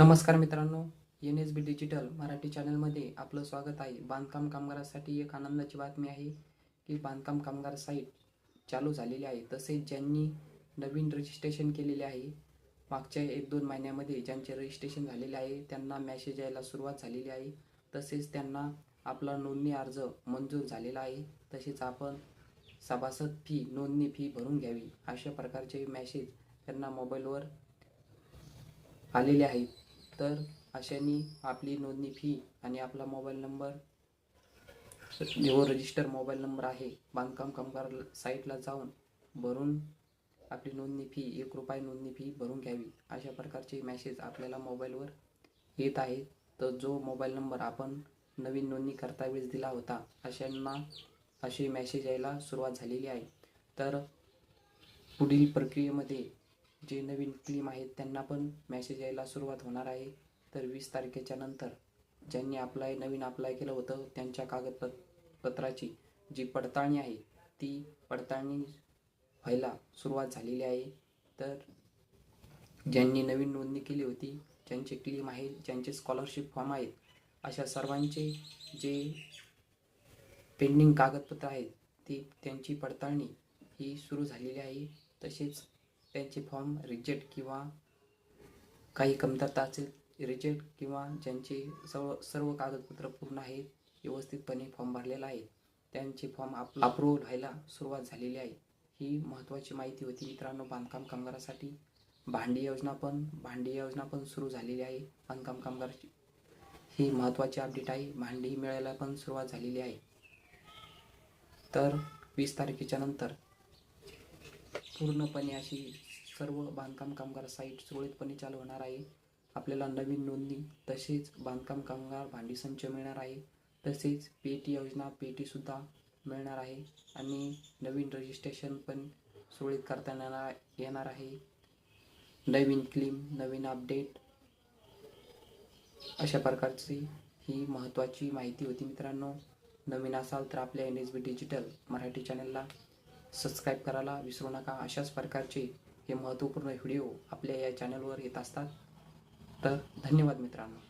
नमस्कार मित्रांनो N S B digital Marathi चॅनलमध्ये आपलं स्वागत आहे. बांधकाम कामगारासाठी एक आनंदाची बातमी आहे की बांधकाम कामगार साईट चालू झालेली आहे. तसेच ज्यांनी नवीन रजिस्ट्रेशन केलेले आहे मागच्या एक दोन महिन्यामध्ये ज्यांचे रजिस्ट्रेशन झालेले आहे त्यांना मॅसेज यायला सुरुवात झालेली आहे. तसेच त्यांना आपला नोंदणी अर्ज मंजूर झालेला आहे. तसेच आपण सभासद फी नोंदणी फी भरून घ्यावी अशा प्रकारचे मॅसेज त्यांना मोबाईलवर आलेले आहेत. तर अशांनी आपली नोंदणी फी आणि आपला मोबाईल नंबर जो रजिस्टर मोबाईल नंबर आहे बांधकाम कामगार साईटला जाऊन भरून आपली नोंदणी फी एक रुपये नोंदणी फी भरून घ्यावी. अशा प्रकारचे मॅसेज आपल्याला मोबाईलवर येत आहे तर जो मोबाईल नंबर आपण नवीन नोंदणी करता वेळेस दिला होता अशांना असे मॅसेज यायला सुरुवात झालेली आहे. तर पुढील प्रक्रियेमध्ये जे नवीन क्लीम आहेत त्यांना पण मॅसेज यायला सुरुवात होणार आहे. तर वीस तारखेच्या नंतर ज्यांनी अप्लाय नवीन अप्लाय केलं होतं त्यांच्या कागदपत्राची जी पडताळणी आहे ती पडताळणी व्हायला सुरुवात झालेली आहे. तर ज्यांनी नवीन नोंदणी केली होती ज्यांचे क्लीम आहे ज्यांचे स्कॉलरशिप फॉर्म आहेत अशा सर्वांचे जे पेंडिंग कागदपत्र आहेत ती त्यांची पडताळणी ही सुरू झालेली आहे. तसेच त्यांचे फॉर्म रिजेक्ट किंवा काही कमतरता असेल रिजेक्ट किंवा ज्यांचे सर्व सर्व कागदपत्र पूर्ण आहेत व्यवस्थितपणे फॉर्म भरलेला आहे त्यांचे फॉर्म आप अप्रूव्ह व्हायला सुरुवात झालेली आहे. ही महत्त्वाची माहिती होती मित्रांनो बांधकाम कामगारासाठी. भांडी योजना पण भांडी योजना पण सुरू झालेली आहे. बांधकाम कामगाराची ही महत्त्वाची अपडेट आहे. भांडी मिळायला पण सुरुवात झालेली आहे. तर वीस तारखेच्या नंतर पूर्णपणे अशी सर्व बांधकाम कामगार साईट सुरळीतपणे चालू होणार आहे. आपल्याला नवीन नोंदणी तसेच बांधकाम कामगार भांडी संच मिळणार आहे. तसेच पेटी योजना पेटीसुद्धा मिळणार आहे. आणि नवीन रजिस्ट्रेशन पण सुरळीत करता येणार येणार आहे. नवीन क्लीम नवीन अपडेट अशा प्रकारची ही महत्त्वाची माहिती होती मित्रांनो. नवीन असाल तर आपल्या N S B digital Marathi चॅनलला सबस्क्राईब करायला विसरू नका. अशाच प्रकारचे हे महत्त्वपूर्ण व्हिडिओ आपल्या या चॅनलवर येत असतात. तर धन्यवाद मित्रांनो.